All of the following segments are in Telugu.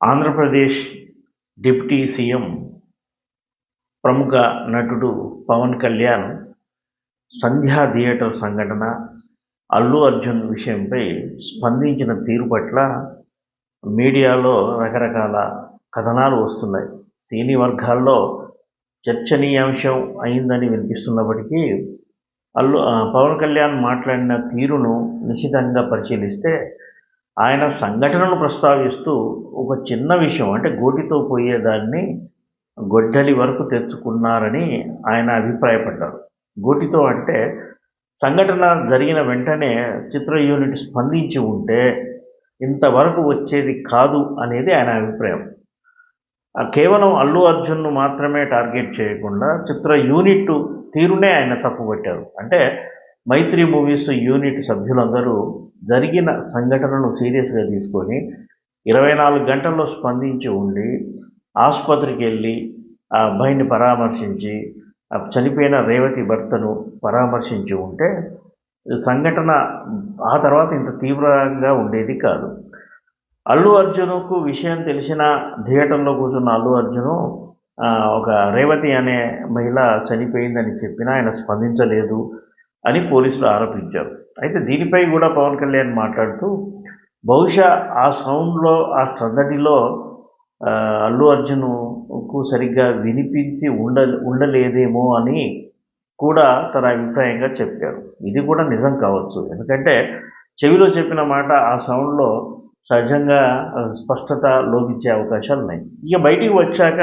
ఆంధ్రప్రదేశ్ డిప్యూటీ సీఎం ప్రముఖ నటుడు పవన్ కళ్యాణ్ సంధ్యా థియేటర్ సంఘటన అల్లు అర్జున్ విషయంపై స్పందించిన తీరు పట్ల మీడియాలో రకరకాల కథనాలు వస్తున్నాయి. సినీ వర్గాల్లో చర్చనీయాంశం అయిందని వినిపిస్తున్నప్పటికీ అల్లు పవన్ కళ్యాణ్ మాట్లాడిన తీరును నిశితంగా పరిశీలిస్తే ఆయన సంఘటనను ప్రస్తావిస్తూ ఒక చిన్న విషయం అంటే గోటితో పోయేదాన్ని గొడ్డలి వరకు తెచ్చుకున్నారని ఆయన అభిప్రాయపడ్డారు. గోటితో అంటే సంఘటన జరిగిన వెంటనే చిత్ర యూనిట్ స్పందించి ఉంటే ఇంతవరకు వచ్చేది కాదు అనేది ఆయన అభిప్రాయం. కేవలం అల్లు అర్జున్ను మాత్రమే టార్గెట్ చేయకుండా చిత్ర యూనిట్ తీరునే ఆయన తప్పుపట్టారు. అంటే మైత్రి మూవీస్ యూనిట్ సభ్యులందరూ జరిగిన సంఘటనను సీరియస్గా తీసుకొని ఇరవై నాలుగు గంటల్లో స్పందించి ఉండి ఆసుపత్రికి వెళ్ళి ఆ అబ్బాయిని పరామర్శించి చనిపోయిన రేవతి భర్తను పరామర్శించి ఉంటే ఈ సంఘటన ఆ తర్వాత ఇంత తీవ్రంగా ఉండేది కాదు. అల్లు అర్జున్కు విషయం తెలిసిన థియేటర్లో కూర్చున్న అల్లు అర్జును ఒక రేవతి అనే మహిళ చనిపోయిందని చెప్పినా ఆయన స్పందించలేదు. అని పోలీసులు ఆరోపించారు. అయితే దీనిపై కూడా పవన్ కళ్యాణ్ మాట్లాడుతూ బహుశా ఆ సౌండ్లో ఆ సందడిలో అల్లు అర్జున్కు సరిగ్గా వినిపించి ఉండ ఉండలేదేమో అని కూడా తన అభిప్రాయంగా చెప్పారు. ఇది కూడా నిజం కావచ్చు. ఎందుకంటే చెవిలో చెప్పిన మాట ఆ సౌండ్లో సహజంగా స్పష్టత లోపించే అవకాశాలు ఉన్నాయి. ఇక బయటికి వచ్చాక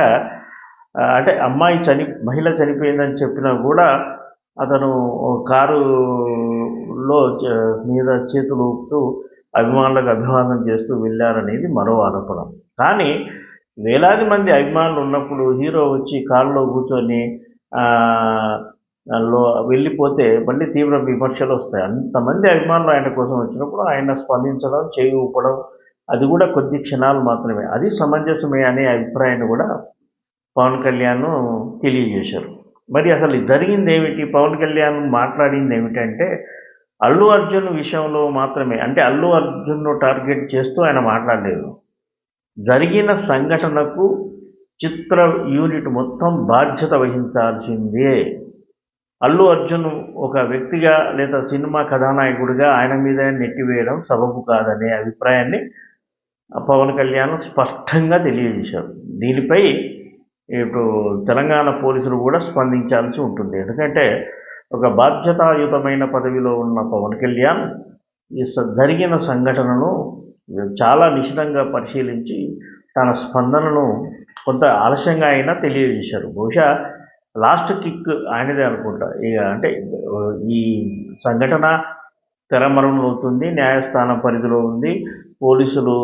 అంటే అమ్మాయి చని మహిళ చనిపోయిందని చెప్పినా కూడా అతను కారులో మీద చేతులు ఊపుతూ అభిమానులకు అభివాదం చేస్తూ వెళ్ళారనేది మరో ఆరోపణ. కానీ వేలాది మంది అభిమానులు ఉన్నప్పుడు హీరో వచ్చి కారులో కూర్చొని లో వెళ్ళిపోతే మళ్ళీ తీవ్ర విమర్శలు వస్తాయి. అంతమంది అభిమానులు ఆయన కోసం వచ్చినప్పుడు ఆయన స్పందించడం చేయి ఊపడం అది కూడా కొద్ది క్షణాలు మాత్రమే. అది సమంజసమే అనే అభిప్రాయాన్ని కూడా పవన్ కళ్యాణ్ తెలియజేశారు. మరి అసలు జరిగింది ఏమిటి? పవన్ కళ్యాణ్ మాట్లాడింది ఏమిటంటే అల్లు అర్జున్ విషయంలో మాత్రమే అంటే అల్లు అర్జున్ను టార్గెట్ చేస్తూ ఆయన మాట్లాడలేదు. జరిగిన సంఘటనకు చిత్ర యూనిట్ మొత్తం బాధ్యత వహించాల్సిందే. అల్లు అర్జున్ ఒక వ్యక్తిగా లేదా సినిమా కథానాయకుడిగా ఆయన మీద నెట్టివేయడం సబబు కాదనే అభిప్రాయాన్ని పవన్ కళ్యాణ్ స్పష్టంగా తెలియజేశారు. దీనిపై ఇప్పుడు తెలంగాణ పోలీసులు కూడా స్పందించాల్సి ఉంటుంది. ఎందుకంటే ఒక బాధ్యతాయుతమైన పదవిలో ఉన్న పవన్ కళ్యాణ్ ఈ స- జరిగిన సంఘటనను చాలా నిశితంగా పరిశీలించి తన స్పందనను కొంత ఆలస్యంగా అయినా తెలియజేశారు. బహుశా లాస్ట్ కిక్ ఆయనదే అనుకుంటా. ఇక అంటే ఈ సంఘటన తెరమరణం అవుతుంది న్యాయస్థానం పరిధిలో ఉంది. పోలీసులు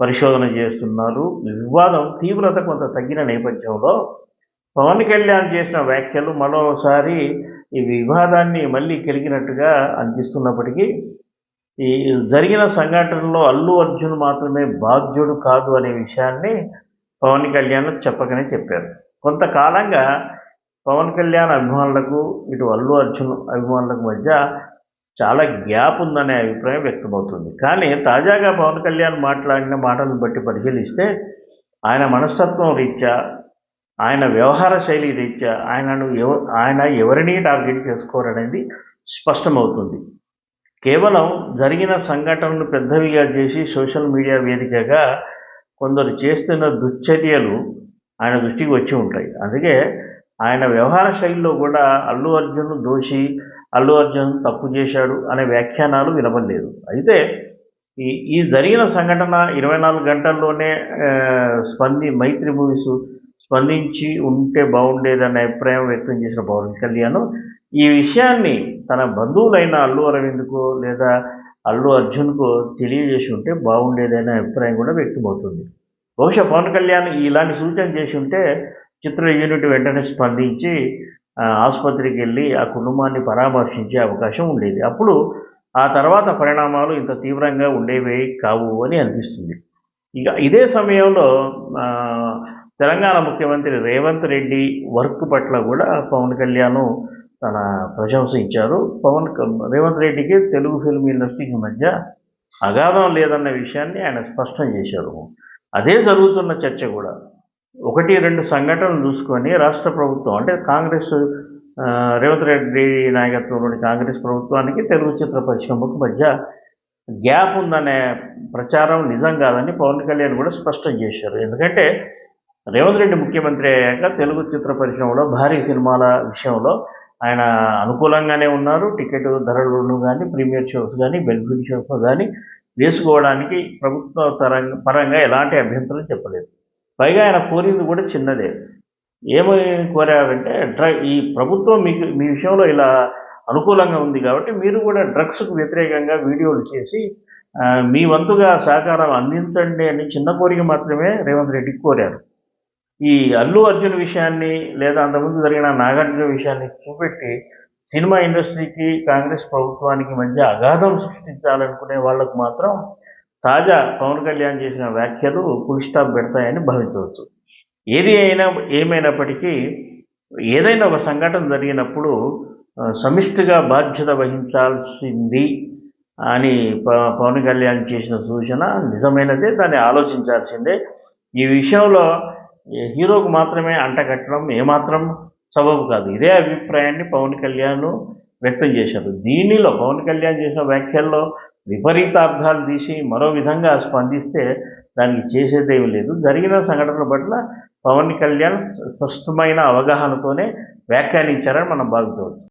పరిశోధన చేస్తున్నారు. వివాదం తీవ్రత కొంత తగ్గిన నేపథ్యంలో పవన్ కళ్యాణ్ చేసిన వ్యాఖ్యలు మరోసారి ఈ వివాదాన్ని మళ్ళీ కలిగినట్టుగా అనిపిస్తున్నప్పటికీ ఈ జరిగిన సంఘటనలో అల్లు అర్జున్ మాత్రమే బాధ్యుడు కాదు అనే విషయాన్ని పవన్ కళ్యాణ్ చెప్పకనే చెప్పారు. కొంతకాలంగా పవన్ కళ్యాణ్ అభిమానులకు ఇటు అల్లు అర్జున్ అభిమానులకు మధ్య చాలా గ్యాప్ ఉందనే అభిప్రాయం వ్యక్తమవుతుంది. కానీ తాజాగా పవన్ కళ్యాణ్ మాట్లాడిన మాటలను బట్టి పరిశీలిస్తే ఆయన మనస్తత్వం రీత్యా ఆయన వ్యవహార శైలి రీత్యా ఆయనను ఎవ ఆయన ఎవరిని టార్గెట్ చేసుకోరనేది స్పష్టమవుతుంది. కేవలం జరిగిన సంఘటనలు పెద్దవిగా చేసి సోషల్ మీడియా వేదికగా కొందరు చేస్తున్న దుశ్చర్యలు ఆయన దృష్టికి వచ్చి ఉంటాయి. అందుకే ఆయన వ్యవహార శైలిలో కూడా అల్లు అర్జున్ దోషి అల్లు అర్జున్ తప్పు చేశాడు అనే వ్యాఖ్యానాలు వినపడలేదు. అయితే ఈ ఈ జరిగిన సంఘటన ఇరవై నాలుగు గంటల్లోనే స్పంది మైత్రి మూవీస్ స్పందించి ఉంటే బాగుండేదనే అభిప్రాయం వ్యక్తం చేసిన పవన్ కళ్యాణ్. ఈ విషయాన్ని తన బంధువులైన అల్లు అరవింద్కో లేదా అల్లు అర్జున్కో తెలియజేసి ఉంటే బాగుండేదనే అభిప్రాయం కూడా వ్యక్తమవుతుంది. బహుశా పవన్ కళ్యాణ్ ఇలాంటి సూచన చేసి ఉంటే చిత్ర యూనిట్ వెంటనే స్పందించి ఆసుపత్రికి వెళ్ళి ఆ కుటుంబాన్ని పరామర్శించే అవకాశం ఉండేది. అప్పుడు ఆ తర్వాత పరిణామాలు ఇంత తీవ్రంగా ఉండేవి కావు అని అనిపిస్తుంది. ఇక ఇదే సమయంలో తెలంగాణ ముఖ్యమంత్రి రేవంత్ రెడ్డి వర్క్ పట్ల కూడా పవన్ కళ్యాణ్ తన ప్రశంసించారు పవన్ క- రేవంత్ రెడ్డికి తెలుగు ఫిల్మ్ ఇండస్ట్రీకి మధ్య అగాధం లేదన్న విషయాన్ని ఆయన స్పష్టం చేశారు. అదే జరుగుతున్న చర్చ కూడా. ఒకటి రెండు సంఘటనలు చూసుకొని రాష్ట్ర ప్రభుత్వం అంటే కాంగ్రెస్ రేవంత్ రెడ్డి నాయకత్వంలోని కాంగ్రెస్ ప్రభుత్వానికి తెలుగు చిత్ర పరిశ్రమకు మధ్య గ్యాప్ ఉందనే ప్రచారం నిజం కాదని పవన్ కళ్యాణ్ కూడా స్పష్టం చేశారు. ఎందుకంటే రేవంత్ రెడ్డి ముఖ్యమంత్రి అయ్యాక తెలుగు చిత్ర పరిశ్రమలో భారీ సినిమాల విషయంలో ఆయన అనుకూలంగానే ఉన్నారు. టికెట్ ధరలను కానీ ప్రీమియర్ షోస్ కానీ బెనిఫిట్ షోస్ కానీ వేసుకోవడానికి ప్రభుత్వ తరంగ పరంగా ఎలాంటి అభ్యంతరం చెప్పలేదు. పైగా ఆయన కోరింది కూడా చిన్నదే. ఏమని కోరారంటే డ్ర ఈ ప్రభుత్వం మీకు మీ విషయంలో ఇలా అనుకూలంగా ఉంది కాబట్టి మీరు కూడా డ్రగ్స్కు వ్యతిరేకంగా వీడియోలు చేసి మీ వంతుగా సహకారం అందించండి అని చిన్న కోరిక మాత్రమే రేవంత్ రెడ్డికి కోరారు. ఈ అల్లు అర్జున్ విషయాన్ని లేదా అంతకుముందు జరిగిన నాగార్జున విషయాన్ని చూపెట్టి సినిమా ఇండస్ట్రీకి కాంగ్రెస్ ప్రభుత్వానికి మధ్య అగాధం సృష్టించాలనుకునే వాళ్ళకు మాత్రం తాజా పవన్ కళ్యాణ్ చేసిన వ్యాఖ్యలు ఫుల్ స్టాప్ పెడతాయని భావించవచ్చు. ఏది అయినా ఏమైనప్పటికీ ఏదైనా ఒక సంఘటన జరిగినప్పుడు సమిష్టిగా బాధ్యత వహించాల్సింది అని ప- పవన్ కళ్యాణ్ చేసిన సూచన నిజమైనదే దాన్ని ఆలోచించాల్సిందే. ఈ విషయంలో హీరోకు మాత్రమే అంటగట్టడం ఏమాత్రం సబబు కాదు. ఇదే అభిప్రాయాన్ని పవన్ కళ్యాణ్ వ్యక్తం చేశారు. దీనిలో పవన్ కళ్యాణ్ చేసిన వ్యాఖ్యల్లో విపరీత అర్థాలు తీసి మరో విధంగా స్పందిస్తే దానికి చేసేదేమీ లేదు. జరిగిన సంఘటనల పట్ల పవన్ కళ్యాణ్ స్పష్టమైన అవగాహనతోనే వ్యాఖ్యానించారని మనం భావించవచ్చు.